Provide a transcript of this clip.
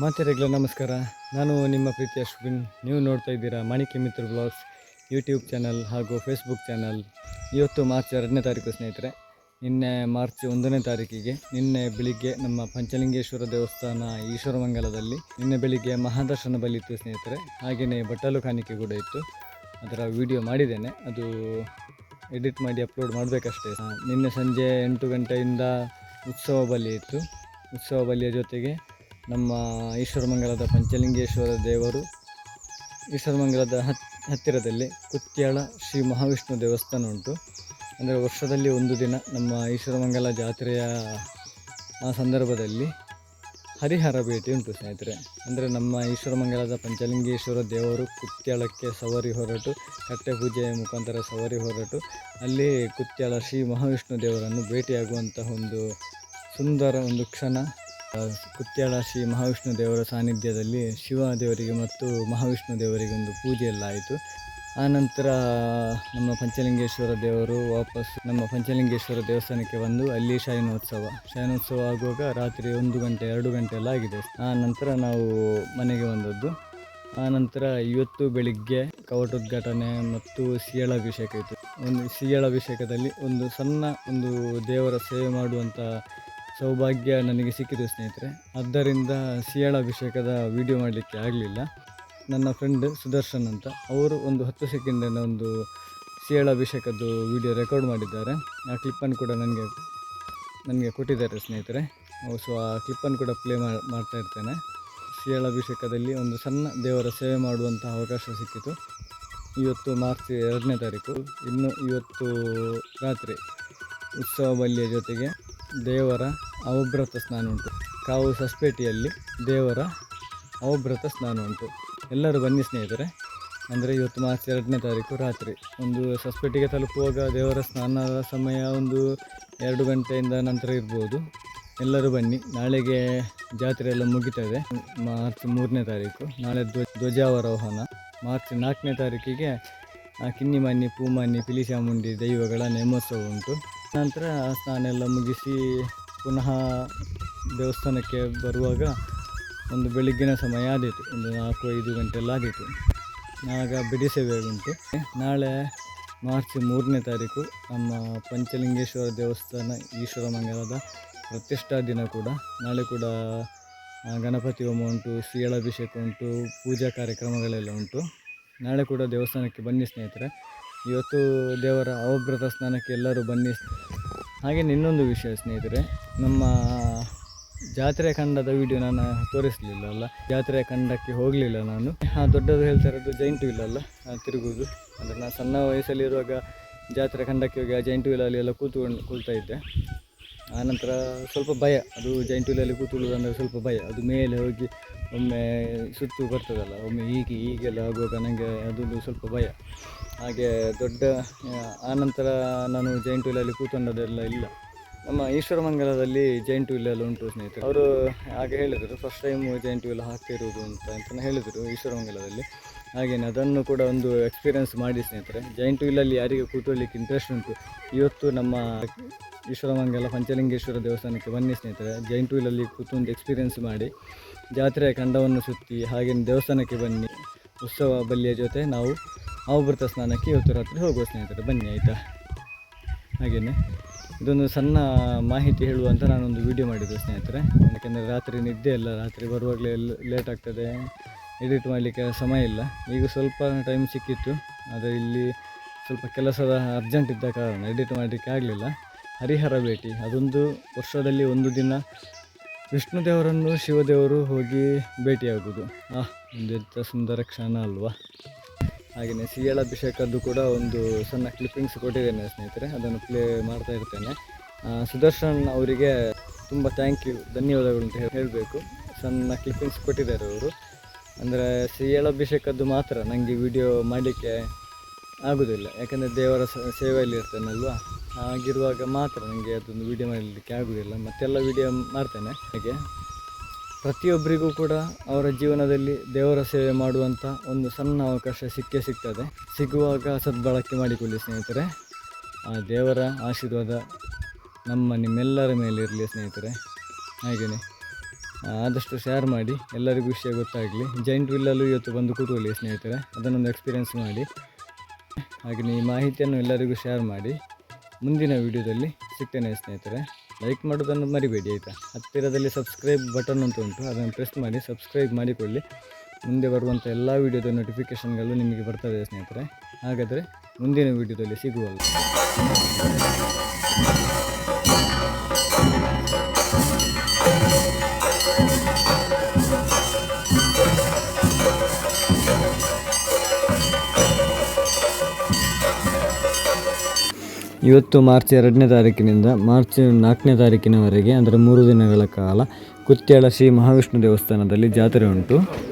ಮಾತೆರೆಗ್ಲ ನಮಸ್ಕಾರ. ನಾನು ನಿಮ್ಮ ಪ್ರೀತಿ ಅಶ್ವಿನ್. ನೀವು ನೋಡ್ತಾ ಇದ್ದೀರಾ Manikya Mitra blogs YouTube channel ಹಾಗೂ ಫೇಸ್ಬುಕ್ ಚಾನಲ್. ಇವತ್ತು ಮಾರ್ಚ್ ಎರಡನೇ ತಾರೀಕು, ಸ್ನೇಹಿತರೆ. ನಿನ್ನೆ ಮಾರ್ಚ್ ಒಂದನೇ ತಾರೀಕಿಗೆ, ನಿನ್ನೆ ಬೆಳಿಗ್ಗೆ ನಮ್ಮ ಪಂಚಲಿಂಗೇಶ್ವರ ದೇವಸ್ಥಾನ ಈಶ್ವರಮಂಗಲದಲ್ಲಿ, ನಿನ್ನೆ ಬೆಳಿಗ್ಗೆ ಮಹಾದರ್ಶನ ಬಲಿತ್ತು ಸ್ನೇಹಿತರೆ. ಹಾಗೆಯೇ ಬಟ್ಟಲು ಕಾಣಿಕೆ ಕೂಡ ಇತ್ತು. ಅದರ ವಿಡಿಯೋ ಮಾಡಿದ್ದೇನೆ. ಅದು ಎಡಿಟ್ ಮಾಡಿ ಅಪ್ಲೋಡ್ ಮಾಡಬೇಕಷ್ಟೇ. ನಿನ್ನೆ ಸಂಜೆ ಎಂಟು ಗಂಟೆಯಿಂದ ಉತ್ಸವ ಬಲಿ ಇತ್ತು. ಉತ್ಸವ ಬಲಿಯ ಜೊತೆಗೆ ನಮ್ಮ ಈಶ್ವರಮಂಗಲದ ಪಂಚಲಿಂಗೇಶ್ವರ ದೇವರು ಈಶ್ವರಮಂಗಲದ ಹತ್, ಹತ್ತಿರದಲ್ಲಿ ಕುತ್ಯಾಳ ಶ್ರೀ ಮಹಾವಿಷ್ಣು ದೇವಸ್ಥಾನ ಉಂಟು. ಅಂದರೆ ವರ್ಷದಲ್ಲಿ ಒಂದು ದಿನ ನಮ್ಮ ಈಶ್ವರಮಂಗಲ ಜಾತ್ರೆಯ ಆ ಸಂದರ್ಭದಲ್ಲಿ ಹರಿಹರ ಭೇಟಿ ಉಂಟು ಸ್ನೇಹಿತರೆ. ಅಂದರೆ ನಮ್ಮ ಈಶ್ವರಮಂಗಲದ ಪಂಚಲಿಂಗೇಶ್ವರ ದೇವರು ಕುತ್ಯಾಳಕ್ಕೆ ಸವಾರಿ ಹೊರಟು, ಕಟ್ಟೆ ಪೂಜೆಯ ಮುಖಾಂತರ ಸವಾರಿ ಹೊರಟು, ಅಲ್ಲಿ ಕುತ್ಯಾಳ ಶ್ರೀ ಮಹಾವಿಷ್ಣು ದೇವರನ್ನು ಭೇಟಿಯಾಗುವಂತಹ ಒಂದು ಸುಂದರ ಒಂದು ಕ್ಷಣ ಕುತ್ಯಾಳ ಶ್ರೀ ಮಹಾವಿಷ್ಣು ದೇವರ ಸಾನ್ನಿಧ್ಯದಲ್ಲಿ ಶಿವ ದೇವರಿಗೆ ಮತ್ತು ಮಹಾವಿಷ್ಣು ದೇವರಿಗೆ ಒಂದು ಪೂಜೆ ಎಲ್ಲ ಆಯಿತು ಆನಂತರ ನಮ್ಮ ಪಂಚಲಿಂಗೇಶ್ವರ ದೇವರು ವಾಪಸ್ ನಮ್ಮ ಪಂಚಲಿಂಗೇಶ್ವರ ದೇವಸ್ಥಾನಕ್ಕೆ ಬಂದು ಅಲ್ಲಿ ಶಯನೋತ್ಸವ. ಶಯನೋತ್ಸವ ಆಗುವಾಗ ರಾತ್ರಿ ಒಂದು ಗಂಟೆ, ಎರಡು ಗಂಟೆ ಎಲ್ಲ ಆಗಿದೆ. ಆ ನಂತರ ನಾವು ಮನೆಗೆ ಬಂದದ್ದು. ಆ ನಂತರ ಇವತ್ತು ಬೆಳಿಗ್ಗೆ ಕವಟೋದ್ಘಾಟನೆ ಮತ್ತು ಸಿಯಳಾಭಿಷೇಕ ಇತ್ತು. ಒಂದು ಸಿಯಳಾಭಿಷೇಕದಲ್ಲಿ ಒಂದು ಸಣ್ಣ ಒಂದು ದೇವರ ಸೇವೆ ಮಾಡುವಂಥ ಸೌಭಾಗ್ಯ ನನಗೆ ಸಿಕ್ಕಿತು ಸ್ನೇಹಿತರೆ. ಆದ್ದರಿಂದ ಸಿಯಾಳಾಭಿಷೇಕದ ವಿಡಿಯೋ ಮಾಡಲಿಕ್ಕೆ ಆಗಲಿಲ್ಲ. ನನ್ನ ಫ್ರೆಂಡ್ ಸುದರ್ಶನ್ ಅಂತ. ಅವರು ಒಂದು ಹತ್ತು ಸೆಕೆಂಡಿನ ಒಂದು ಸಿಯಾಳಾಭಿಷೇಕದ್ದು ವಿಡಿಯೋ ರೆಕಾರ್ಡ್ ಮಾಡಿದ್ದಾರೆ. ಆ ಕ್ಲಿಪ್ಪನ್ನು ಕೂಡ ನನಗೆ ನನಗೆ ಕೊಟ್ಟಿದ್ದಾರೆ ಸ್ನೇಹಿತರೆ. ಸೊ ಆ ಕ್ಲಿಪ್ಪನ್ನು ಕೂಡ ಪ್ಲೇ ಮಾಡ್ತಾ ಇರ್ತೇನೆ. ಸಿಯಾಳಾಭಿಷೇಕದಲ್ಲಿ ಒಂದು ಸಣ್ಣ ದೇವರ ಸೇವೆ ಮಾಡುವಂತಹ ಅವಕಾಶ ಸಿಕ್ಕಿತು. ಇವತ್ತು ಮಾರ್ಚ್ ಎರಡನೇ ತಾರೀಕು. ಇನ್ನು ಇವತ್ತು ರಾತ್ರಿ ಉತ್ಸವ ಬಲಿಯ ಜೊತೆಗೆ ದೇವರ ಅವಭೃತ ಸ್ನಾನ ಉಂಟು. ಕಾವು ಸಸ್ಪೇಟಿಯಲ್ಲಿ ದೇವರ ಅವಭ್ರತ ಸ್ನಾನ ಉಂಟು. ಎಲ್ಲರೂ ಬನ್ನಿ ಸ್ನೇಹಿತರೆ. ಅಂದರೆ ಇವತ್ತು ಮಾರ್ಚ್ ಎರಡನೇ ತಾರೀಕು ರಾತ್ರಿ. ಒಂದು ಸಸ್ಪೇಟಿಗೆ ತಲುಪುವಾಗ ದೇವರ ಸ್ನಾನದ ಸಮಯ ಒಂದು ಎರಡು ಗಂಟೆಯಿಂದ ನಂತರ ಇರ್ಬೋದು. ಎಲ್ಲರೂ ಬನ್ನಿ. ನಾಳೆಗೆ ಜಾತ್ರೆ ಎಲ್ಲ ಮುಗಿತದೆ. ಮಾರ್ಚ್ ಮೂರನೇ ತಾರೀಕು. ನಾಳೆ ಧ್ವ ಧ್ವಜಾವರೋಹಣ ಮಾರ್ಚ್ ನಾಲ್ಕನೇ ತಾರೀಕಿಗೆ ಕಿನ್ನಿಮಾನಿ ಕಿನ್ನಿಮನ್ನಿ ಪೂಮನ್ನಿ ಪಿಲಿಚಾಮುಂಡಿ ದೈವಗಳ ನೇಮೋತ್ಸವ ಉಂಟು. ನಂತರ ಸ್ನಾನ ಎಲ್ಲ ಮುಗಿಸಿ ಪುನಃ ದೇವಸ್ಥಾನಕ್ಕೆ ಬರುವಾಗ ಒಂದು ಬೆಳಿಗ್ಗಿನ ಸಮಯ ಆದೀತು. ಒಂದು ನಾಲ್ಕು ಐದು ಗಂಟೆಲ್ಲ ಆದೀತು. ಆಗ ಬಿಡಿ ಸೇವೆ ಉಂಟು. ನಾಳೆ ಮಾರ್ಚ್ ಮೂರನೇ ತಾರೀಕು ನಮ್ಮ ಪಂಚಲಿಂಗೇಶ್ವರ ದೇವಸ್ಥಾನ ಈಶ್ವರ ಮಂಗಲದ ಪ್ರತಿಷ್ಠಾ ದಿನ ಕೂಡ. ನಾಳೆ ಕೂಡ ಗಣಪತಿ ಹೋಮ ಉಂಟು ಸೀಳಾಭಿಷೇಕ ಉಂಟು, ಪೂಜಾ ಕಾರ್ಯಕ್ರಮಗಳೆಲ್ಲ ಉಂಟು. ನಾಳೆ ಕೂಡ ದೇವಸ್ಥಾನಕ್ಕೆ ಬನ್ನಿ ಸ್ನೇಹಿತರೆ. ಇವತ್ತು ದೇವರ ಅವಭ್ರತ ಸ್ನಾನಕ್ಕೆ ಎಲ್ಲರೂ ಬನ್ನಿ. ಹಾಗೆ ಇನ್ನೊಂದು ವಿಷಯ ಸ್ನೇಹಿತರೆ, ನಮ್ಮ ಜಾತ್ರೆ ಖಂಡದ ವಿಡಿಯೋ ನಾನು ತೋರಿಸಲಿಲ್ಲ ಅಲ್ಲ? ಜಾತ್ರೆ ಖಂಡಕ್ಕೆ ಹೋಗಲಿಲ್ಲ ನಾನು. ಆ ದೊಡ್ಡದು ಹೇಳ್ತಾ ಇರೋದು ಜೈಂಟ್ ವೀಲ್ ಅಲ್ಲ ತಿರುಗುವುದು. ಅಂದರೆ ನಾನು ಸಣ್ಣ ವಯಸ್ಸಲ್ಲಿರುವಾಗ ಜಾತ್ರೆ ಖಂಡಕ್ಕೆ ಹೋಗಿ ಆ ಜೈಂಟ್ ವೀಲಲ್ಲಿ ಎಲ್ಲ ಕೂತ್ಕೊಂಡು ಕೂಳ್ತಾ ಇದ್ದೆ. ಆನಂತರ ಸ್ವಲ್ಪ ಭಯ. ಅದು ಜೈಂಟ್ ವೀಲಲ್ಲಿ ಕೂತ್ಕೊಳ್ಳೋದು ಅಂದರೆ ಸ್ವಲ್ಪ ಭಯ. ಅದು ಮೇಲೆ ಹೋಗಿ ಒಮ್ಮೆ ಸುತ್ತು ಬರ್ತದಲ್ಲ, ಒಮ್ಮೆ ಹೀಗೆ ಹೀಗೆಲ್ಲ ಆಗುವಾಗ ನನಗೆ ಅದೊಂದು ಸ್ವಲ್ಪ ಭಯ. ಹಾಗೆ ದೊಡ್ಡ ಆನಂತರ ನಾನು ಜೈಂಟ್ ವೀಲಲ್ಲಿ ಕೂತ್ಕೊಂಡದೆಲ್ಲ ಇಲ್ಲ. ನಮ್ಮ ಈಶ್ವರಮಂಗಲದಲ್ಲಿ ಜೈಂಟ್ ವೀಲ್ ಎಲ್ಲ ಉಂಟು ಸ್ನೇಹಿತರು. ಅವರು ಹಾಗೆ ಹೇಳಿದರು ಫಸ್ಟ್ ಟೈಮ್ ಜೈಂಟ್ ವೀಲ್ ಹಾಕ್ತಿರೋದು ಅಂತ ಅಂತ ಹೇಳಿದರು ಈಶ್ವರಮಂಗಲದಲ್ಲಿ ಹಾಗೇನೆ, ಅದನ್ನು ಕೂಡ ಒಂದು ಎಕ್ಸ್ಪೀರಿಯನ್ಸ್ ಮಾಡಿ ಸ್ನೇಹಿತರೆ. ಜೈಂಟ್ ವೀಲಲ್ಲಿ ಯಾರಿಗೆ ಕೂತ್ಕೊಳ್ಳಿಕ್ಕೆ ಇಂಟ್ರೆಸ್ಟ್ ಉಂಟು, ಇವತ್ತು ನಮ್ಮ ಈಶ್ವರಮಂಗಲ ಪಂಚಲಿಂಗೇಶ್ವರ ದೇವಸ್ಥಾನಕ್ಕೆ ಬನ್ನಿ ಸ್ನೇಹಿತರೆ. ಜೈಂಟ್ ವೀಲಲ್ಲಿ ಕೂತ್ಕೊಂಡು ಎಕ್ಸ್ಪೀರಿಯನ್ಸ್ ಮಾಡಿ, ಜಾತ್ರೆಯ ಕಂಡವನ್ನು ಸುತ್ತಿ ಹಾಗೆಯೇ ದೇವಸ್ಥಾನಕ್ಕೆ ಬನ್ನಿ. ಉತ್ಸವ ಬಲಿಯ ಜೊತೆ ನಾವು ಅವಭೃತ ಸ್ನಾನಕ್ಕೆ, ಇವತ್ತು ರಾತ್ರಿ ಹೋಗುವ ಸ್ನೇಹಿತರೆ, ಬನ್ನಿ ಆಯಿತಾ? ಹಾಗೆಯೇ ಇದೊಂದು ಸಣ್ಣ ಮಾಹಿತಿ ಹೇಳುವಂತ ನಾನೊಂದು ವಿಡಿಯೋ ಮಾಡಿದ್ದೆ ಸ್ನೇಹಿತರೆ. ಯಾಕೆಂದರೆ ರಾತ್ರಿ ನಿದ್ದೆ ಇಲ್ಲ, ರಾತ್ರಿ ಬರುವಾಗಲೇ ಲೇಟ್ ಆಗ್ತದೆ. ಎಡಿಟ್ ಮಾಡಲಿಕ್ಕೆ ಸಮಯ ಇಲ್ಲ. ಈಗ ಸ್ವಲ್ಪ ಟೈಮ್ ಸಿಕ್ಕಿತ್ತು. ಆದರೆ ಇಲ್ಲಿ ಸ್ವಲ್ಪ ಕೆಲಸದ ಅರ್ಜೆಂಟ್ ಇದ್ದ ಕಾರಣ ಎಡಿಟ್ ಮಾಡಲಿಕ್ಕೆ ಆಗಲಿಲ್ಲ. ಹರಿಹರ ಭೇಟಿ ಅದೊಂದು ವರ್ಷದಲ್ಲಿ ಒಂದು ದಿನ ವಿಷ್ಣು ದೇವರನ್ನು ಶಿವದೇವರು ಹೋಗಿ ಭೇಟಿಯಾಗುವುದು. ಆ ಒಂದು ಸುಂದರ ಕ್ಷಣ ಅಲ್ವಾ? ಹಾಗೆಯೇ ಸಿಯಳ ಅಭಿಷೇಕದ್ದು ಕೂಡ ಒಂದು ಸಣ್ಣ ಕ್ಲಿಪ್ಪಿಂಗ್ಸ್ ಕೊಟ್ಟಿದ್ದೇನೆ ಸ್ನೇಹಿತರೆ, ಅದನ್ನು ಪ್ಲೇ ಮಾಡ್ತಾ ಇರ್ತೇನೆ. ಸುದರ್ಶನ್ ಅವರಿಗೆ ತುಂಬ ಥ್ಯಾಂಕ್ ಯು ಧನ್ಯವಾದಗಳು ಅಂತ ಹೇಳಬೇಕು. ಸಣ್ಣ ಕ್ಲಿಪ್ಪಿಂಗ್ಸ್ ಕೊಟ್ಟಿದ್ದಾರೆ ಅವರು. ಅಂದರೆ ಸಿಯಳ ಅಭಿಷೇಕದ್ದು ಮಾತ್ರ ನನಗೆ ವಿಡಿಯೋ ಮಾಡಲಿಕ್ಕೆ ಆಗೋದಿಲ್ಲ. ಯಾಕಂದರೆ ದೇವರ ಸ- ಸೇವೆಯಲ್ಲಿ ಇರ್ತೇನಲ್ವಾ? ಹಾಗಿರುವಾಗ ಮಾತ್ರ ನನಗೆ ಅದೊಂದು ವಿಡಿಯೋ ಮಾಡಲಿಕ್ಕೆ ಆಗೋದಿಲ್ಲ. ಮತ್ತೆಲ್ಲ ವಿಡಿಯೋ ಮಾಡ್ತೇನೆ. ಹಾಗೆ ಪ್ರತಿಯೊಬ್ಬರಿಗೂ ಕೂಡ ಅವರ ಜೀವನದಲ್ಲಿ ದೇವರ ಸೇವೆ ಮಾಡುವಂಥ ಒಂದು ಸಣ್ಣ ಅವಕಾಶ ಸಿಕ್ಕೇ ಸಿಗ್ತದೆ. ಸಿಗುವಾಗ ಸದ್ಬಳಕೆ ಮಾಡಿಕೊಳ್ಳಿ ಸ್ನೇಹಿತರೆ. ಆ ದೇವರ ಆಶೀರ್ವಾದ ನಮ್ಮ ನಿಮ್ಮೆಲ್ಲರ ಮೇಲೆ ಇರಲಿ ಸ್ನೇಹಿತರೆ. ಹಾಗೆಯೇ ಆದಷ್ಟು ಶೇರ್ ಮಾಡಿ, ಎಲ್ಲರಿಗೂ ವಿಷಯ ಗೊತ್ತಾಗಲಿ. ಜೈಂಟ್ ವಿಲ್ಲಲ್ಲೂ ಇವತ್ತು ಬಂದು ಕೂತ್ಕೊಳ್ಳಿ ಸ್ನೇಹಿತರೆ. ಅದನ್ನೊಂದು ಎಕ್ಸ್ಪೀರಿಯೆನ್ಸ್ ಮಾಡಿ. ಹಾಗೆ ಈ ಮಾಹಿತಿಯನ್ನು ಎಲ್ಲರಿಗೂ ಶೇರ್ ಮಾಡಿ. ಮುಂದಿನ ವಿಡಿಯೋದಲ್ಲಿ ಸಿಗ್ತೇನೆ ಸ್ನೇಹಿತರೆ. ಲೈಕ್ ಮಾಡೋದನ್ನು ಮರಿಬೇಡಿ, ಆಯಿತಾ? ಹತ್ತಿರದಲ್ಲಿ ಸಬ್ಸ್ಕ್ರೈಬ್ ಬಟನ್ ಅಂತ ಉಂಟು, ಅದನ್ನು ಪ್ರೆಸ್ ಮಾಡಿ ಸಬ್ಸ್ಕ್ರೈಬ್ ಮಾಡಿಕೊಳ್ಳಿ. ಮುಂದೆ ಬರುವಂಥ ಎಲ್ಲ ವೀಡಿಯೋದ ನೋಟಿಫಿಕೇಷನ್ಗಳು ನಿಮಗೆ ಬರ್ತವೆ ಸ್ನೇಹಿತರೆ. ಹಾಗಾದರೆ ಮುಂದಿನ ವಿಡಿಯೋದಲ್ಲಿ ಸಿಗುವಲ್ಲ ಇವತ್ತು ಮಾರ್ಚ್ ಎರಡನೇ ತಾರೀಕಿನಿಂದ ಮಾರ್ಚ್ ನಾಲ್ಕನೇ ತಾರೀಕಿನವರೆಗೆ, ಅಂದರೆ ಮೂರು ದಿನಗಳ ಕಾಲ, ಕುತ್ಯಾಳ ಶ್ರೀ ಮಹಾವಿಷ್ಣು ದೇವಸ್ಥಾನದಲ್ಲಿ ಜಾತ್ರೆ ಉಂಟು.